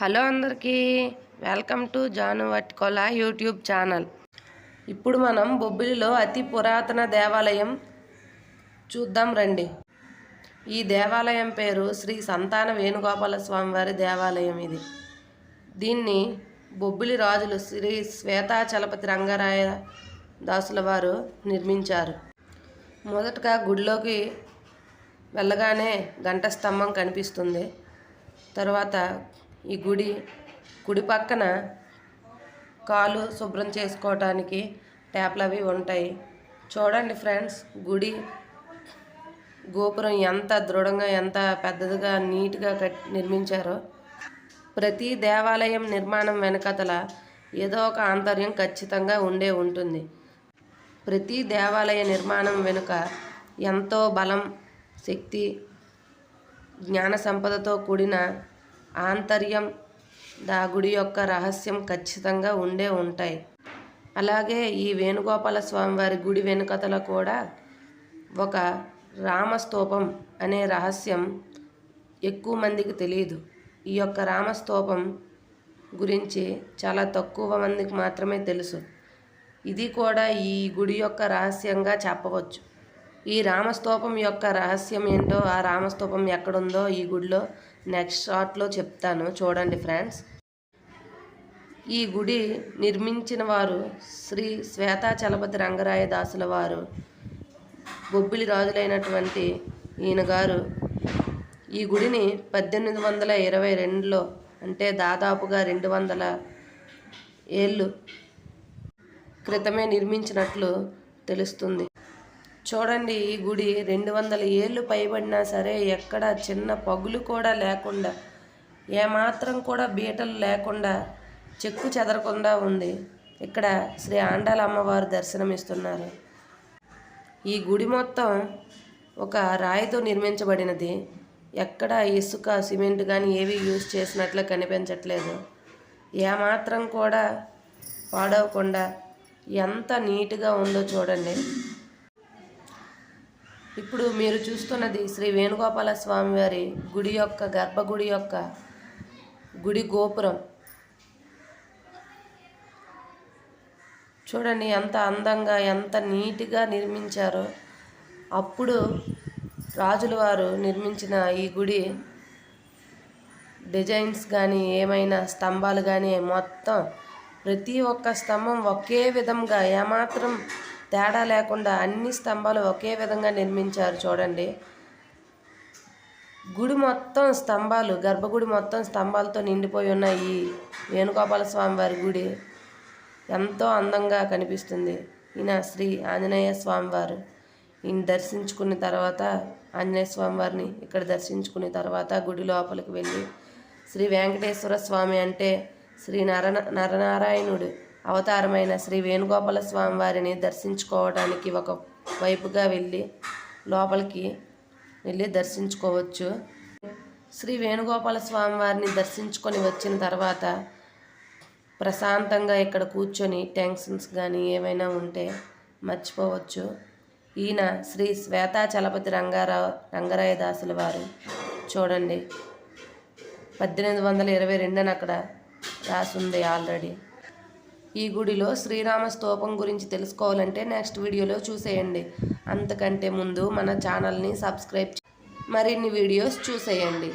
Hello అందరికీ welcome to Janu Vatkola YouTube channel. ఇప్పుడు మనం బొబ్బిలిలో అతి పురాతన దేవాలయం చూద్దాం రండి. ఈ దేవాలయం పేరు శ్రీ సంతాన వేణుగోపాల స్వామివారి దేవాలయం ఇది. దీన్ని బొబ్బిలి రాజులు శ్రీ శ్వేతాచలపతి రంగరాయ దాసుల వారు నిర్మించారు. మొదటగా గుడిలోకి వెళ్ళగానే గంట స్తంభం కనిపిస్తుంది. తర్వాత ఈ గుడి గుడి పక్కన కాలు శుభ్రం చేసుకోవటానికి ట్యాప్లు అవి ఉంటాయి. చూడండి ఫ్రెండ్స్ గుడి గోపురం ఎంత దృఢంగా ఎంత పెద్దదిగా నీట్గా కట్ నిర్మించారో. ప్రతి దేవాలయం నిర్మాణం వెనకతల ఏదో ఒక ఆంతర్యం ఖచ్చితంగా ఉండే ఉంటుంది. ప్రతి దేవాలయ నిర్మాణం వెనుక ఎంతో బలం శక్తి జ్ఞాన సంపదతో కూడిన ఆంతర్యం దా గుడి యొక్క రహస్యం ఖచ్చితంగా ఉండే ఉంటాయి. అలాగే ఈ వేణుగోపాల స్వామి వారి గుడి వెనుకతల కూడా ఒక రామస్తూపం అనే రహస్యం ఎక్కువ మందికి తెలియదు ఈ యొక్క రామస్తూపం గురించి చాలా తక్కువ మందికి మాత్రమే తెలుసు. ఇది కూడా ఈ గుడి యొక్క రహస్యంగా చెప్పవచ్చు. ఈ రామస్తూపం యొక్క రహస్యం ఏంటో ఆ రామస్తూపం ఎక్కడుందో ఈ గుడిలో నెక్స్ట్ షార్ట్లో చెప్తాను. చూడండి ఫ్రెండ్స్. ఈ గుడి నిర్మించిన వారు శ్రీ శ్వేతాచలపతి రంగరాయ దాసుల వారు బొబ్బిలి రాజులైనటువంటి ఈయన గారు. ఈ గుడిని పద్దెనిమిది వందల ఇరవై రెండులో అంటే దాదాపుగా రెండు వందల ఏళ్ళు క్రితమే నిర్మించినట్లు తెలుస్తుంది. చూడండి ఈ గుడి. రెండు వందల ఏళ్ళు పైబడినా సరే ఎక్కడ చిన్న పగులు కూడా లేకుండా ఏమాత్రం కూడా బీటలు లేకుండా చెక్కు చెదరకుండా ఉంది. ఇక్కడ శ్రీ ఆండాల అమ్మవారు దర్శనమిస్తున్నారు. ఈ గుడి మొత్తం ఒక రాయితో నిర్మించబడినది. ఎక్కడ ఇసుక సిమెంట్ కానీ ఏవి యూజ్ చేసినట్లు కనిపించట్లేదు. ఏమాత్రం కూడా పాడవకుండా ఎంత నీట్గా ఉందో చూడండి. ఇప్పుడు మీరు చూస్తున్నది శ్రీ వేణుగోపాల స్వామి వారి గుడి యొక్క గర్భగుడి యొక్క గుడి గోపురం. చూడండి ఎంత అందంగా ఎంత నీట్గా నిర్మించారో. అప్పుడు రాజుల వారు నిర్మించిన ఈ గుడి డిజైన్స్ కానీ ఏమైనా స్తంభాలు కానీ మొత్తం ప్రతి ఒక్క స్తంభం ఒకే విధంగా ఏమాత్రం తేడా లేకుండా అన్ని స్తంభాలు ఒకే విధంగా నిర్మించారు చూడండి. గుడి మొత్తం స్తంభాలు గర్భగుడి మొత్తం స్తంభాలతో నిండిపోయి ఉన్న ఈ వేణుగోపాల స్వామి వారి గుడి ఎంతో అందంగా కనిపిస్తుంది. ఈయన శ్రీ ఆంజనేయ స్వామివారు ఈయన దర్శించుకున్న తర్వాత ఆంజనేయ స్వామి వారిని ఇక్కడ దర్శించుకున్న తర్వాత గుడి లోపలికి వెళ్ళి శ్రీ వెంకటేశ్వర స్వామి అంటే శ్రీ నర నరనారాయణుడు అవతారమైన శ్రీ వేణుగోపాల స్వామి వారిని దర్శించుకోవడానికి ఒక వైపుగా వెళ్ళి లోపలికి వెళ్ళి దర్శించుకోవచ్చు. శ్రీ వేణుగోపాల స్వామి వారిని దర్శించుకొని వచ్చిన తర్వాత ప్రశాంతంగా ఇక్కడ కూర్చొని టెన్షన్స్ కానీ ఏమైనా ఉంటే మర్చిపోవచ్చు. ఈయన శ్రీ శ్వేతాచలపతి రంగారావు రంగరాయ దాసుల వారు చూడండి. పద్దెనిమిది వందల ఇరవై రెండున అక్కడ రాసుంది ఆల్రెడీ. ఈ గుడిలో శ్రీరామ స్తూపం గురించి తెలుసుకోవాలంటే నెక్స్ట్ వీడియోలో చూసేయండి. అంతకంటే ముందు మన ఛానల్ని సబ్స్క్రైబ్ మరిన్ని వీడియోస్ చూసేయండి.